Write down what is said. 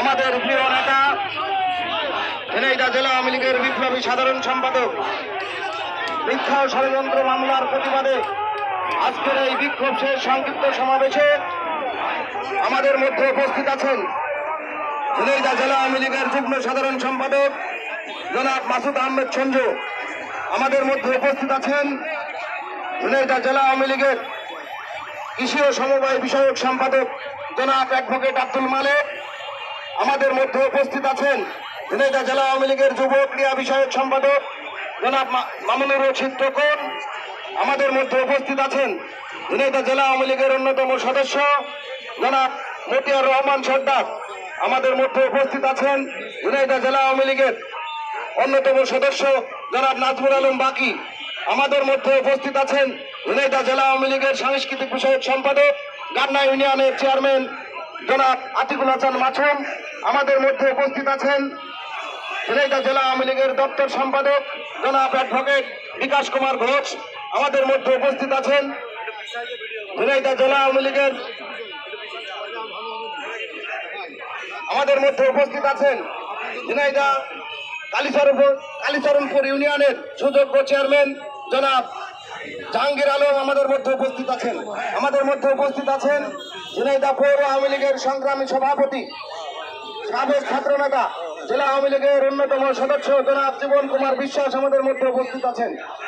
আমাদের প্রিয় নেতা, ঝিনাইদহ জেলা আওয়ামী লীগের বিপ্লবী সাধারণ সম্পাদক, মিথ্যা ষড়যন্ত্র মামলার প্রতিবাদে আজকের এই বিক্ষোভ শেষ সংক্ষিপ্ত সমাবেশে আমাদের মধ্যে উপস্থিত আছেন ঝিনাইদহ জেলা আওয়ামী লীগের যুগ্ম সাধারণ সম্পাদক জনাব মাসুদ আহমেদ সঞ্জু আমাদের মধ্যে উপস্থিত আছেন ঝিনাইদহ জেলা আওয়ামী লীগের কৃষি ও সমবায় বিষয়ক সম্পাদক জনাব অ্যাডভোকেট আব্দুল মালেক। আমাদের মধ্যে উপস্থিত আছেন ঝিনাইদহ জেলা আওয়ামী লীগের যুব ক্রিয়া বিষয়ক সম্পাদক জনাব মামুনুর রশিদ টোকন আমাদের মধ্যে উপস্থিত আছেন ঝিনাইদহ জেলা আওয়ামী লীগের অন্যতম সদস্য জনাব মতিয়ার রহমান সর্দার। আমাদের মধ্যে উপস্থিত আছেন ঝিনাইদহ জেলা আওয়ামী লীগের অন্যতম সদস্য জনাব নাজমুল আলম বাকি। আমাদের মধ্যে উপস্থিত আছেন ঝিনাইদহ জেলা আওয়ামী লীগের সাংস্কৃতিক বিষয়ক সম্পাদক গান্না ইউনিয়নের চেয়ারম্যান জনাব আতিকুল হাসান মাছুম। আমাদের মধ্যে উপস্থিত আছেন ঝিনাইদহ জেলা আওয়ামী লীগের দপ্তর সম্পাদক জনাব অ্যাডভোকেট বিকাশ কুমার ঘোষ। আমাদের মধ্যে উপস্থিত আছেন ঝিনাইদহ জেলা আওয়ামী লীগের আমাদের মধ্যে উপস্থিত আছেন ঝিনাইদহ কালীচরণপুর কালীচরণপুর ইউনিয়নের সুযোগ্য চেয়ারম্যান জনাব জাহাঙ্গীর আলম আমাদের মধ্যে উপস্থিত আছেন। আমাদের মধ্যে উপস্থিত আছেন ঝিনাইদহ পৌর আওয়ামী লীগের সংগ্রামী সভাপতি সাবেক ছাত্র নেতা জেলা আওয়ামী লীগের অন্যতম সদস্য জনাব জীবন কুমার বিশ্বাস আমাদের মধ্যে উপস্থিত আছেন।